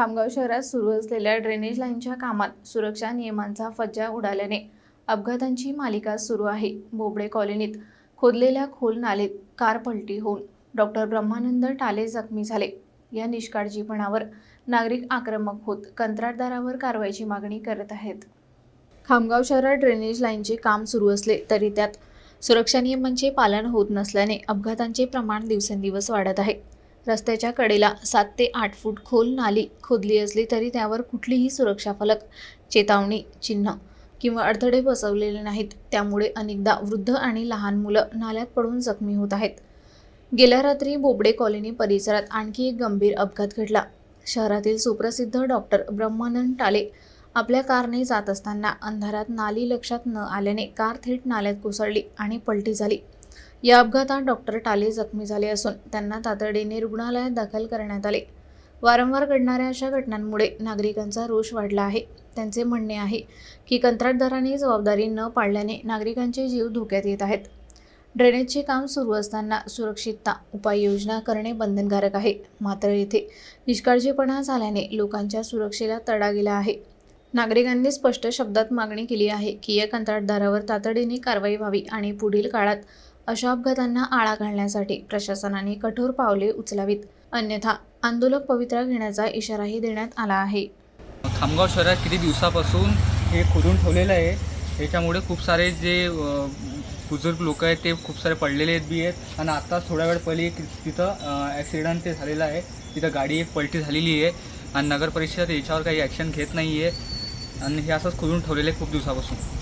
खामगाव शहरात सुरू असलेल्या ड्रेनेज लाईनच्या कामात सुरक्षा नियमांचा फज्जा उडाल्याने अपघातांची मालिका सुरू आहे. बोबडे कॉलनीत खोदलेल्या खोल नालेत कार पलटी होऊन डॉक्टर ब्रह्मानंद टाले जखमी झाले. या निष्काळजीपणावर नागरिक आक्रमक होत कंत्राटदारावर कारवाईची मागणी करत आहेत. खामगाव शहरात ड्रेनेज लाईनचे काम सुरू असले तरी त्यात सुरक्षा नियमांचे पालन होत नसल्याने अपघातांचे प्रमाण दिवसेंदिवस वाढत आहे. रस्त्याच्या कडेला सात ते आठ फूट खोल नाली खोदली असली तरी त्यावर कुठलीही सुरक्षा फलक चेतावणी चिन्ह किंवा अडथळे बसवलेले नाहीत. त्यामुळे अनेकदा वृद्ध आणि लहान मुलं नाल्यात पडून जखमी होत आहेत. गेल्या रात्री बोबडे कॉलनी परिसरात आणखी एक गंभीर अपघात घडला. शहरातील सुप्रसिद्ध डॉक्टर ब्रह्मानंद टाले आपल्या कारने जात असताना अंधारात नाली लक्षात न आल्याने कार थेट नाल्यात कोसळली आणि पलटी झाली. या अपघातात डॉक्टर टाले जखमी झाले असून त्यांना तातडीने रुग्णालयात दाखल करण्यात आले. वारंवार घडणाऱ्या अशा घटनांमुळे नागरिकांचा रोष वाढला आहे. त्यांचे म्हणणे आहे की कंत्राटदारांनी जबाबदारी न पाळल्याने नागरिकांचे जीव धोक्यात येत आहेत. ड्रेनेजचे काम सुरू असताना सुरक्षितता उपाययोजना करणे बंधनकारक आहे. मात्र येथे निष्काळजीपणा झाल्याने लोकांच्या सुरक्षेला तडा गेला आहे. नागरिकांनी स्पष्ट शब्दात मागणी केली आहे की या कंत्राटदारावर तातडीने कारवाई व्हावी आणि पुढील काळात अशा अपघातांना आळा घालण्यासाठी प्रशासनाने कठोर पावले उचलावीत. अन्यथा आंदोलक पवित्रा घेण्याचा इशाराही देण्यात आला आहे. खामगाव शहरात किती दिवसापासून हे खोदून ठेवलेलं आहे? याच्यामुळे खूप सारे जे बुजुर्ग लोक आहेत ते खूप सारे पडलेले आहेत बी आहेत. आणि आत्ताच थोड्या वेळ पहिले एक तिथं ॲक्सिडंट ते झालेलं आहे. तिथं गाडी एक पलटी झालेली आहे. आणि नगर परिषद याच्यावर काही ॲक्शन घेत नाही आहे आणि हे असंच खोदून ठेवलेलं आहे खूप दिवसापासून.